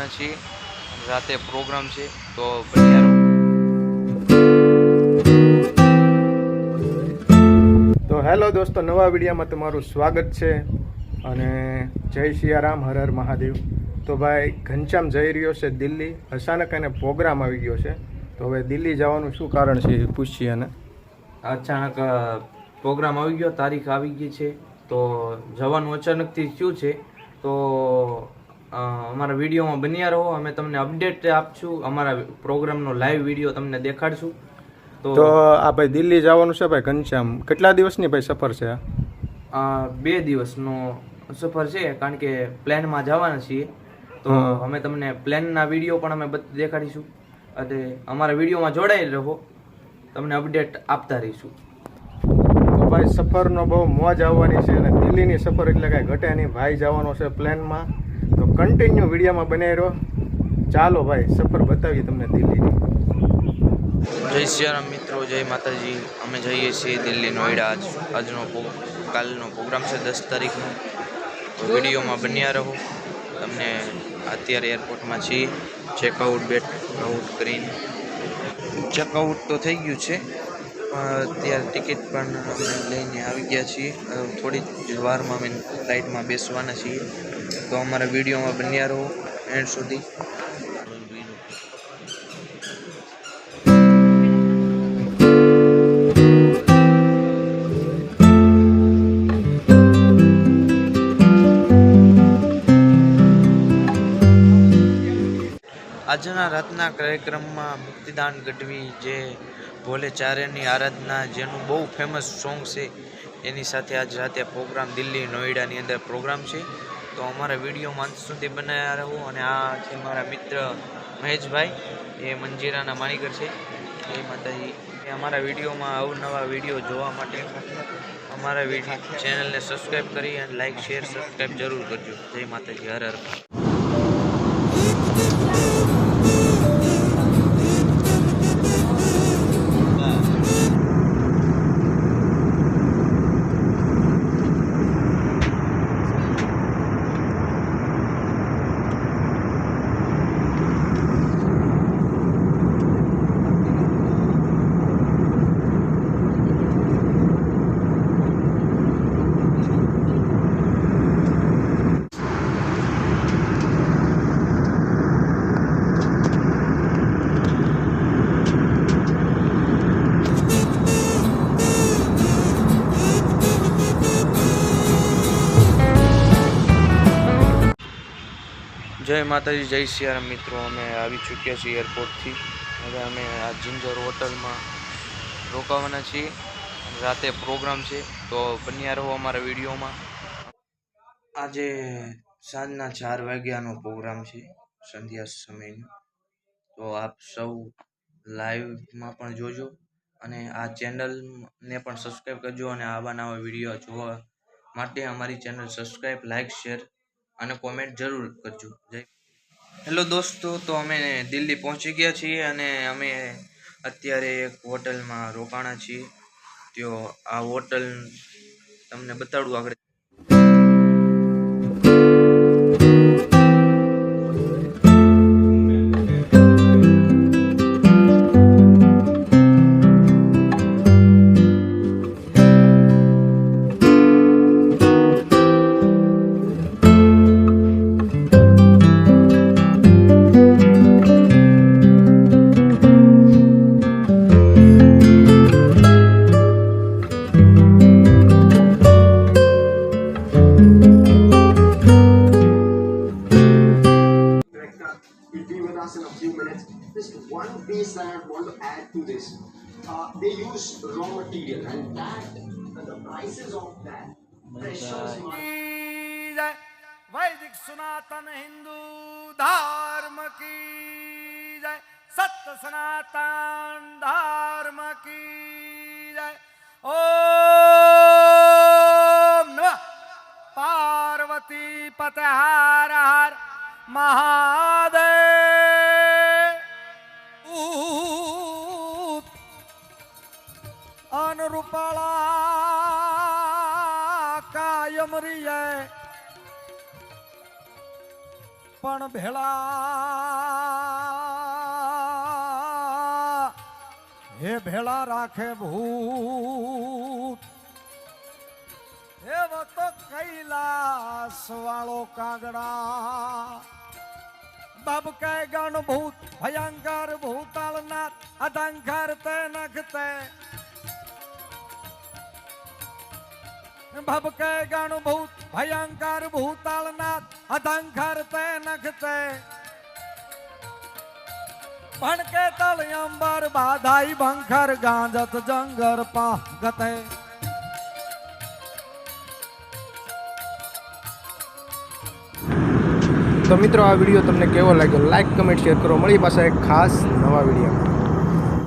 રોકાવાના છીએ. રાતે પ્રોગ્રામ છે તો તો હેલો દોસ્તો નવા વિડીયોમાં તમારું સ્વાગત છે અને જય સિયારામ હર હર મહાદેવ. તો ભાઈ ઘનશ્યામ જઈ રહ્યો છે દિલ્હી. અચાનક એને પ્રોગ્રામ આવી ગયો છે. તો હવે દિલ્હી જવાનું શું કારણ છે પૂછીએ અને અચાનક પ્રોગ્રામ આવી ગયો તારીખ આવી ગઈ છે. તો જવાનું અચાનકથી થયું છે. તો અમારા વિડીયોમાં બન્યા રહો. અમે તમને અપડેટ આપશું. અમારા પ્રોગ્રામનો લાઈવ વીડિયો તમને દેખાડશું. તો આ ભાઈ દિલ્હી જવાનું છે ભાઈ ઘનશ્યામ. કેટલા દિવસની ભાઈ સફર છે બે દિવસનો સફર છે કારણ કે પ્લેનમાં જવાના છીએ. તો અમે તમને પ્લેનના વીડિયો પણ અમે બધ- દેખાડીશું. અને અમારા વિડીયોમાં જોડાયેલ રહો. તમને અપડેટ આપતા રહીશું. તો ભાઈ સફરનો બહુ મોજ આવવાની છે અને દિલ્હીની સફર એટલે કાંઈ ઘટે નહીં. ભાઈ જવાનો છે પ્લેનમાં. તો કન્ટિન્યુ વિડીયોમાં બનાવી રહ્યો. ચાલો ભાઈ, સફર બતાવીએ તમને દિલ્હીની જય સિયારામ મિત્રો, જય માતાજી. અમે જઈએ છીએ દિલ્હી નોઈડા આજ. આજનો કાલનો પ્રોગ્રામ છે દસ તારીખનો. તો વિડીયોમાં બન્યા રહો. તમને અત્યારે એરપોર્ટમાં છીએ. ચેકઆઉટ બેટ આઉટ કરીને. ચેકઆઉટ તો થઈ ગયું છે. અત્યારે ટિકિટ પણ અમે લઈને આવી ગયા છીએ. થોડી જ વારમાં અમે ફ્લાઇટમાં બેસવાના છીએ. તો અમારા વિડીયોમાં બન્યા રહો એન્ડ સુધી. આજના રાતના કાર્યક્રમમાં મુક્તિદાન ગઢવી જે ભોલેચાર્યની આરાધના, જેનું બહુ ફેમસ સોંગ છે, એની સાથે આજ રાતે પ્રોગ્રામ દિલ્હી નોઈડાની અંદર પ્રોગ્રામ છે. તો અમારા વિડીયોમાં અંત સુધી બનાવ્યા રહો અને આ છે મારા મિત્ર મહેશભાઈ, એ મંજીરાના માણીગર છે. એ માતાજી, એ અમારા વિડીયોમાં અવનવા વીડિયો જોવા માટે અમારા ચેનલને સબસ્ક્રાઈબ કરી અને લાઈક શેર સબસ્ક્રાઈબ જરૂર કરજો. જય માતાજી, હર હર. જય માતાજી, જય સિયારામ મિત્રો. અમે આવી ચૂક્યા છીએ એરપોર્ટથી હવે અમે આ જિંજર હોટલમાં રોકાવાના છીએ. રાતે પ્રોગ્રામ છે, તો બન્યા રહો અમારા વિડીયોમાં. આજે સાંજના ચાર વાગ્યાનો પ્રોગ્રામ છે, સંધ્યા સમયનો. તો આપ સૌ લાઈવમાં પણ જોજો. અને આ ચેનલને પણ સબસ્ક્રાઈબ કરજો. અને આવા નવા વીડિયો જોવા માટે અમારી ચેનલ સબસ્ક્રાઈબ લાઈક શેર અને કોમેન્ટ જરૂર કરજો. હેલો દોસ્તો, તો અમે દિલ્હી પહોંચી ગયા છીએ અને અમે અત્યારે એક હોટલમાં રોકાણા છીએ. તો આ હોટલ તમને બતાડું આગળ. piece that I want to add to this. Uh, they use raw material and that, and the prices of that, precious की जय वैदिक सनातन हिंदू धर्म की जय सत्य सनातन धर्म की जय ओम नमः पार्वती पते हर हर महादेव અન રૂપાળા કાયમ રિયે પણ ભેળા હે ભેળા રાખે ભૂત. હે વખતો કૈલાસ વાળો કાગડા. બાબ કે ગણ ભૂત, ભયંકર ભૂતાળનાથ અધંકર તે નખતે. ભબકે ગાણો ભૂત, ભયંકર ભૂતાળનાથ અધંકર તે નખતે. ભણકે તળ અંબર બાધાઈ ભંખર ગાંજત જંગર પા તો મિત્રો, આ વીડિયો તમને કેવો લાગ્યો? લાઈક કમેન્ટ શેર કરો. મળી પાસે એક ખાસ નવા વિડીયોમાં.